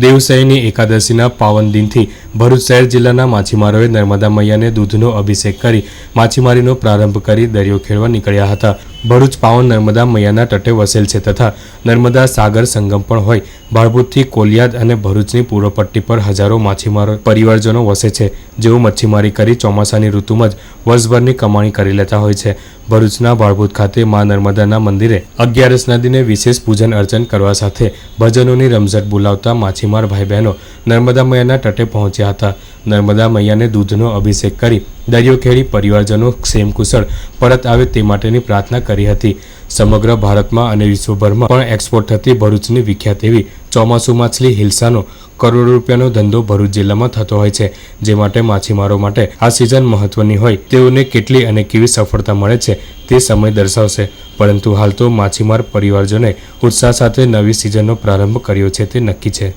દેવસૈની એકાદશીના પાવન દિનથી ભરૂચ શહેર જિલ્લાના માછીમારોએ નર્મદા મૈયાને દૂધનો અભિષેક કરી માછીમારીનો પ્રારંભ કરી દરિયો ખેડવા નીકળ્યા હતા. ભરૂચ પાવન નર્મદા મૈયાના તટે વસેલ છે તથા નર્મદા સાગર સંગમ પણ હોય. ભાડભૂતથી કોલિયાદ અને ભરૂચની પૂર્વ પટ્ટી પર હજારો માછીમારો પરિવારજનો વસે છે. જેઓ મચ્છીમારી કરી ચોમાસાની ઋતુમાં જ વર્ષભરની કમાણી કરી લેતા હોય છે. ભરૂચના ભાડભૂત ખાતે મા નર્મદાના મંદિરે અગિયારસના દિને વિશેષ પૂજન અર્ચન કરવા સાથે ભજનોની રમઝટ બોલાવતા માછીમાર ભાઈ બહેનો નર્મદા મૈયાના તટે પહોંચ્યા હતા. નર્મદા મૈયાને દૂધનો અભિષેક કરી દરિયો ખેડી પરિવારજનો ક્ષેમકુશળ પરત આવે તે માટેની પ્રાર્થના કરી હતી. સમગ્ર ભારતમાં અને વિશ્વભરમાં પણ એક્સપોર્ટ થતી ભરૂચની વિખ્યાત એવી ચોમાસુ માછલી હિલસાનો કરોડો રૂપિયાનો ધંધો ભરૂચ જિલ્લામાં થતો હોય છે, જે માટે માછીમારો માટે આ સિઝન મહત્વની હોય. તેઓને કેટલી અને કેવી સફળતા મળે છે તે સમય દર્શાવશે. પરંતુ હાલ તો માછીમાર પરિવારજને ઉત્સાહ સાથે નવી સિઝનનો પ્રારંભ કર્યો છે તે નક્કી છે.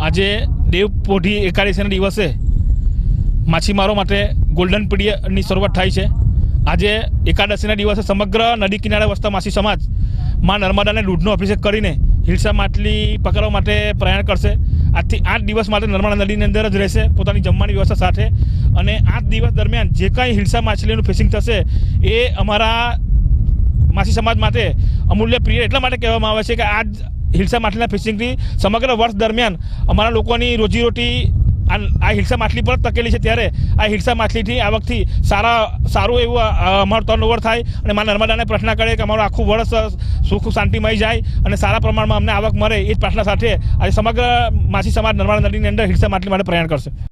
આજે દેવ પોઢી એકાદશીના દિવસે માછીમારો માટે ગોલ્ડન પીરિયડની શરૂઆત થાય છે. આજે એકાદશીના દિવસે સમગ્ર નદી કિનારે વસતા માછી સમાજમાં નર્મદાને દૂધનો અભિષેક કરીને હિલસા માછલી પકડવા માટે પ્રયાણ કરશે. આજથી આઠ દિવસ માટે નર્મદા નદીની અંદર જ રહેશે પોતાની જમવાની વ્યવસ્થા સાથે. અને આઠ દિવસ દરમિયાન જે કાંઈ હિલસા માછલીનું ફિશિંગ થશે એ અમારા માછી સમાજ માટે અમૂલ્ય પ્રિય એટલા માટે કહેવામાં આવે છે કે આ જ હિલસા માછલીના ફિશિંગથી સમગ્ર વર્ષ દરમિયાન અમારા લોકોની રોજીરોટી આ હિલસા માછલી પર તકેલી છે ત્યારે આ હિલસા માછલીથી આવકથી સારા સારું એવું અમારું ટર્નઓવર થાય અને મા નર્મદાને પ્રાર્થના કરે કે અમારું આખું વર્ષ સુખ શાંતિમય જાય અને સારા પ્રમાણમાં અમને આવક મળે એ જ પ્રાર્થના સાથે આજે સમગ્ર માછી સમાજ નર્મદા નદીની અંદર હિલસા માછલી માટે પ્રયાણ કરશે.